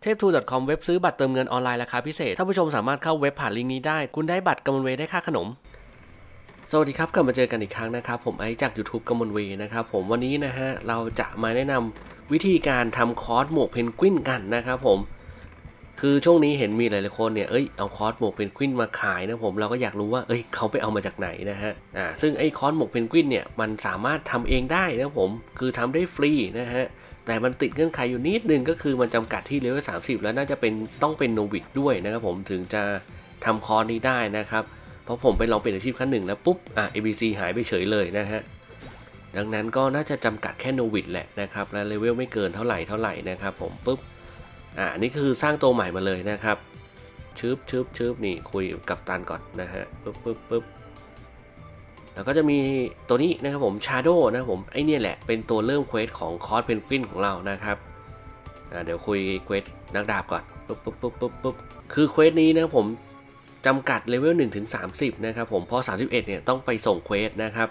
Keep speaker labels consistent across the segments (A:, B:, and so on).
A: เทปทู .com เว็บซื้อบัตรเติมเงินออนไลน์ราคาพิเศษท่านผู้ชมสามารถเข้าเว็บผ่านลิงก์นี้ได้ คุณได้บัตรกำมลเวได้ค่าขนม สวัสดีครับ กลับมาเจอกันอีกครั้งนะครับ ผมไอซ์จาก YouTube กำมลเวนะครับผมวันนี้นะฮะ เราจะมาแนะนำวิธีการทำคอร์สหมวกเพนกวินกันนะครับผม คือช่วงนี้เห็นมีหลายๆคนเนี่ย เอ้ย เอาคอร์สหมวกเพนกวินมาขายนะผม เราก็อยากรู้ว่า เอ้ย เขาไปเอามาจากไหนนะฮะ อ่า ซึ่งไอ้คอร์สหมวกเพนกวินเนี่ย มันสามารถทำเองได้นะผม คือทำได้ฟรีนะฮะ แต่มันติดเงื่อนไขอยู่นิดนึงก็คือมันจำกัดที่เลเวล30แล้วน่าจะเป็นต้องเป็นโนวิดด้วยนะครับผม ถึงจะทำคอร์สนี้ได้นะครับ เพราะผมไปลองเป็นอาชีพขั้นหนึ่งแล้วปุ๊บ อะ ABC หายไปเฉยเลยนะฮะ ดังนั้นก็น่าจะจำกัดแค่โนวิดแหละนะครับ และเลเวลไม่เกินเท่าไหร่เท่าไหร่นะครับผมปุ๊บ อ่าอันนี้คือสร้างตัวใหม่มาเลยนะครับชึบชึบชึบนี่คุยกับตันก่อนนะฮะปึ๊บปึ๊บปึ๊บแล้วก็จะมีตัวนี้นะครับผม Shadow นะครับผมไอเนี่ยแหละเป็นตัวเริ่มเควสของคอร์สเพนกวินของเรานะครับอ่าเดี๋ยวคุยเควสนักดาบก่อนปึ๊บปึ๊บปึ๊บปึ๊บปึ๊บคือเควสนี้นะครับผมจำกัดเลเวล1ถึง30 นะครับผมเพราะ31 เนี่ยต้องไปส่งเควสนะครับ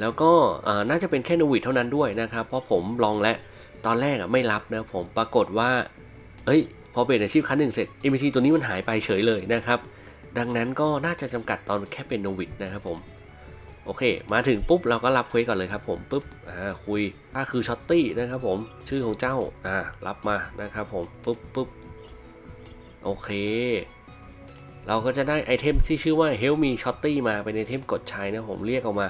A: แล้วก็อ่าน่าจะเป็นแค่โนวิดเท่านั้นด้วยนะครับ เพราะผมลองและตอนแรกอะไม่รับนะผมปรากฏว่า เอ้ย พอเปลี่ยนอาชีพครั้งหนึ่งเสร็จ MT ตัวนี้มันหายไปเฉยเลยนะครับ ดังนั้นก็น่าจะจำกัดตอนแค่เป็นโนวิดนะครับผม โอเค มาถึงปุ๊บเราก็รับเควสก่อนเลยครับผมปุ๊บ อ่า คุยถ้าคือช็อตตี้นะครับผม ชื่อของเจ้า อ่า รับมานะครับผม ปุ๊บปุ๊บโอเค เราก็จะได้ไอเทมที่ชื่อว่า Help Me Shotty มาเป็นไอเทมกดใช้นะผมเรียกออกมา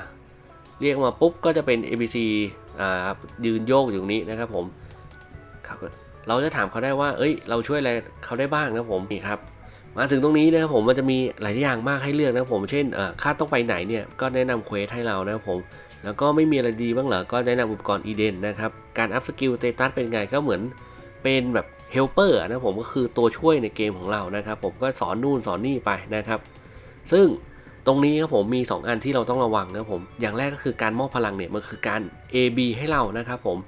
A: เรียกมาปุ๊บก็จะเป็น ABC อ่ายืนโยกอยู่นี้นะครับผมครับ เราจะถามเขาได้ว่า เอ้ย เราช่วยอะไรเขาได้บ้างนะผมนี่ครับ มาถึงตรงนี้นะครับผมมันจะมีหลายอย่างมากให้เลือกนะผม เช่นค่าต้องไปไหนเนี่ยก็แนะนำเควสให้เรานะครับผม แล้วก็ไม่มีอะไรดีบ้างเหรอ ก็แนะนำอุปกรณ์อีเดนนะครับ การอัพสกิลเตตัสเป็นไงก็เหมือนเป็นแบบเฮลเปอร์นะผมก็คือตัวช่วยในเกมของเรานะครับ ผมก็สอนนู่นสอนนี่ไปนะครับ ซึ่งตรงนี้ครับผมมี 2 อันที่เราต้องระวังนะผม อย่างแรกก็คือการมอบพลังเนี่ยมันคือการ AB ให้เรานะครับผม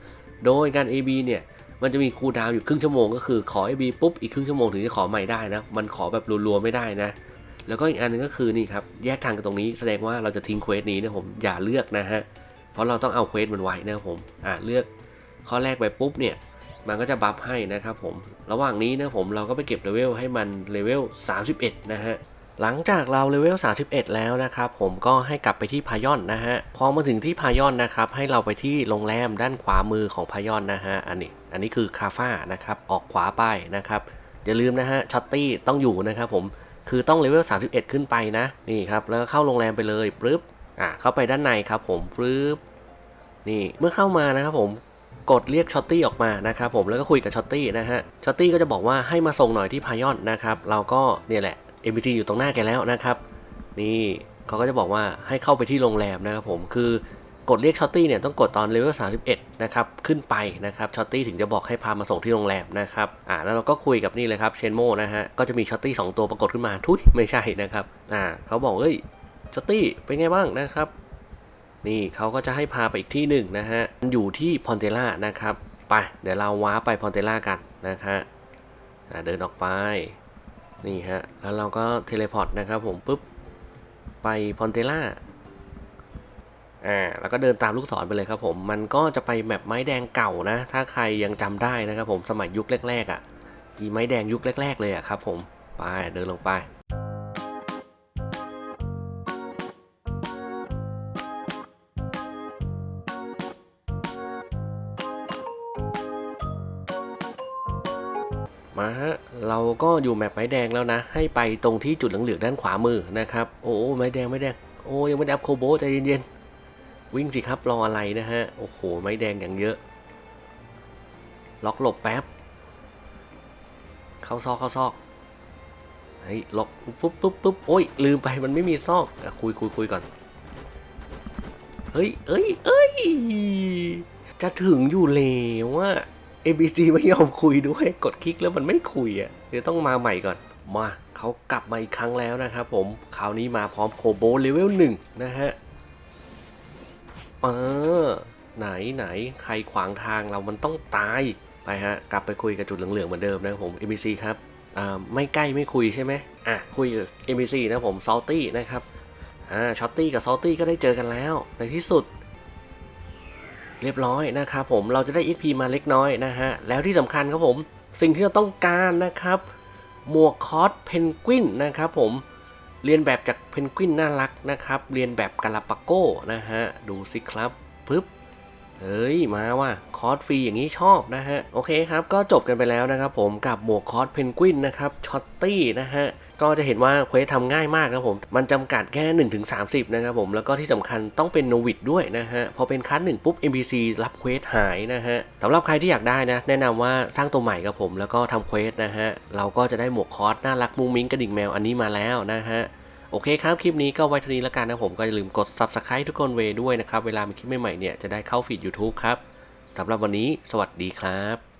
A: โดยการ AB เนี่ย มันจะมีคูลดาวน์อยู่ครึ่งชั่วโมงก็คือขอ AB ปุ๊บอีกครึ่งชั่วโมงถึงจะขอใหม่ได้นะ มันขอแบบรัวๆไม่ได้นะ แล้วก็อีกอันหนึงก็คือนี่ครับแยกทางกันตรงนี้แสดงว่าเราจะทิ้งเควสนี้นะผมอย่าเลือกนะฮะเพราะเราต้องเอาเควสมันไว้นะผมอ่าเลือกข้อแรกไปปุ๊บเนี่ยมันก็จะบัฟให้นะครับผม ระหว่างนี้นะผมเราก็ไปเก็บเลเวลให้มันเลเวล 31 นะฮะ หลังจากเราเลเวล 31 แล้วนะครับผมก็ให้กลับไปที่พายอนนะฮะ พอมาถึงที่พายอนนะครับให้เราไปที่โรงแรมด้านขวามือของพายอนนะฮะ อันนี้ อันนี้คือคาฟ่านะครับออกขวาไปนะครับอย่าลืมนะฮะช็อตตี้ต้องอยู่นะครับผมคือต้องเลเวล 31 ขึ้นไปนะนี่ครับแล้วก็เข้าโรงแรมไปเลยปึ๊บอะเข้าไปด้านในครับผมปึ๊บนี่เมื่อเข้ามานะครับผมกดเรียกช็อตตี้ออกมานะครับผมแล้วก็คุยกับช็อตตี้นะฮะช็อตตี้ก็จะบอกว่าให้มาส่งหน่อยที่พายอนนะครับเราก็เนี่ยแหละ MBT อยู่ตรงหน้าแกแล้วนะครับ นี่เขาก็จะบอกว่าให้เข้าไปที่โรงแรมนะครับผมคือ กดเรียกช็อตตี้เนี่ยต้องกดตอนเลเวล31 นะครับขึ้นไปนะครับช็อตตี้ถึงจะบอกให้พามาส่งที่โรงแรมนะครับอ่าแล้วเราก็คุยกับนี่เลยครับเชนโมนะฮะก็จะมีช็อตตี้สองตัวปรากฏขึ้นมาทุยไม่ใช่นะครับอ่าเขาบอกเอ้ยช็อตตี้เป็นไงบ้างนะครับนี่เขาก็จะให้พาไปอีกที่หนึ่งนะฮะอยู่ที่พอนเตล่านะครับไปเดี๋ยวเราว้าไปพอนเตล่ากันนะฮะอ่าเดินออกไปนี่ฮะแล้วเราก็เทเลพอร์ตนะครับผมปุ๊บไปพอนเตล่า อ่าแล้วก็เดินตามลูกศรไปเลยครับผมมันก็จะไปแมปไม้แดงเก่านะ ถ้าใครยังจำได้นะครับผมสมัยยุคแรกๆอะ่ะมีไม้แดงยุคแรก ๆ เลยอะ่ะครับผมไปเดินลงไปมาฮะเราก็อยู่แมปไม้แดงแล้วนะ ให้ไปตรงที่จุดเหลืองๆด้านขวามือนะครับ โอ้ไม้แดงไม้แดงโอ้ยังไม่ได้อัพโคโบใจเย็นๆ วิ่งสิครับรออะไรนะฮะ โอ้โห ไม้แดงอย่างเยอะ ล็อกหลบแป๊บ เข้าซอกเข้าซอกเฮ้ยล็อกปุ๊บปุ๊บปุ๊บโอ้ยลืมไปมันไม่มีซอกอคุยคุยคุยก่อน เฮ้ยเอ้ยเอ้ยจะถึงอยู่แล้วว่า ABC ไม่ยอมคุยด้วยกดคลิกแล้วมันไม่คุยอะเดี๋ยวต้องมาใหม่ก่อนมาเขากลับมาอีกครั้งแล้วนะครับผม คราวนี้มาพร้อมโคโบเลเวลหนึ่งนะฮะ เออ ไหนไหนใครขวางทางเรามันต้องตาย ไปฮะ กลับไปคุยกับจุดเหลืองๆเหมือนเดิมนะครับผม ABC ครับอ่าไม่ใกล้ไม่คุยใช่ไหมอะ คุยกับ ABC นะผมซอลตี้นะครับอ่าช็อตตี้กับซอลตี้ก็ได้เจอกันแล้วในที่สุด เรียบร้อยนะครับผมเราจะได้ XP มาเล็กน้อยนะฮะ แล้วที่สำคัญครับผม สิ่งที่เราต้องการนะครับ หมวกคอสเพนกวินนะครับผม เรียนแบบจากเพนกวินน่ารักนะครับ เรียนแบบกาลาปาโก้นะฮะ ดูสิครับปึ๊บเฮ้ยมาว่ะคอร์สฟรีอย่างนี้ชอบนะฮะ โอเคครับ ก็จบกันไปแล้วนะครับผมกับหมวกคอร์สเพนกวินนะครับช็อตตี้นะฮะ ก็จะเห็นว่าเควสทำง่ายมากครับผม มันจำกัดแค่1ถึง30 นะครับผม แล้วก็ที่สำคัญต้องเป็นโนวิดด้วยนะฮะ พอเป็นคัสหนึ่งปุ๊บ NPC รับเควสหายนะฮะสำหรับใครที่อยากได้นะ แนะนำว่าสร้างตัวใหม่ครับผม แล้วก็ทำเควสนะฮะ เราก็จะได้หมวกคอสน่ารักมุ้งมิ้งกระดิ่งแมวอันนี้มาแล้วนะฮะโอเคครับ คลิปนี้ก็ไว้เท่านี้แล้วกันนะผมก็อย่าลืมกด subscribe ทุกคนเวด้วยนะครับ เวลามีคลิปใหม่ๆเนี่ยจะได้เข้าฟีด YouTube ครับสำหรับวันนี้ สวัสดีครับ